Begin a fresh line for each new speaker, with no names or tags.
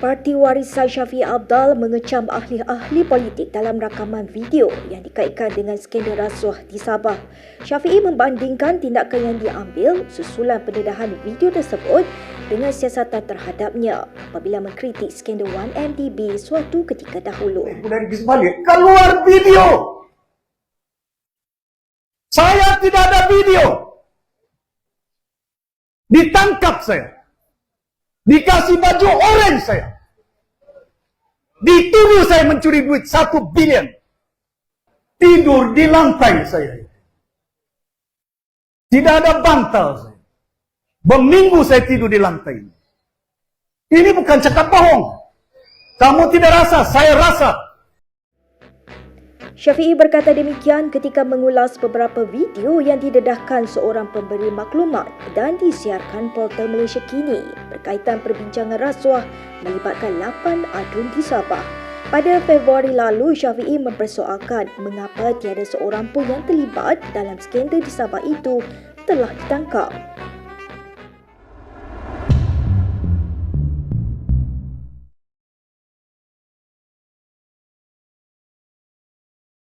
Parti Warisan Syafiq Abdal mengecam ahli-ahli politik dalam rakaman video yang dikaitkan dengan skandal rasuah di Sabah. Syafi'i membandingkan tindakan yang diambil susulan pendedahan video tersebut dengan siasatan terhadapnya apabila mengkritik skandal 1MDB suatu ketika dahulu.
Keluar video. Saya tidak ada video. Ditangkap saya. Dikasih baju orange saya. Dituduh saya mencuri duit satu bilion. Tidur di lantai saya. Tidak ada bantal saya. Berminggu saya tidur di lantai. Ini bukan cakap bohong. Kamu tidak rasa, saya rasa.
Syafi'i berkata demikian ketika mengulas beberapa video yang didedahkan seorang pemberi maklumat dan disiarkan portal Malaysia Kini berkaitan perbincangan rasuah melibatkan 8 adun di Sabah. Pada Februari lalu, Syafi'i mempersoalkan mengapa tiada seorang pun yang terlibat dalam skandal di Sabah itu telah ditangkap.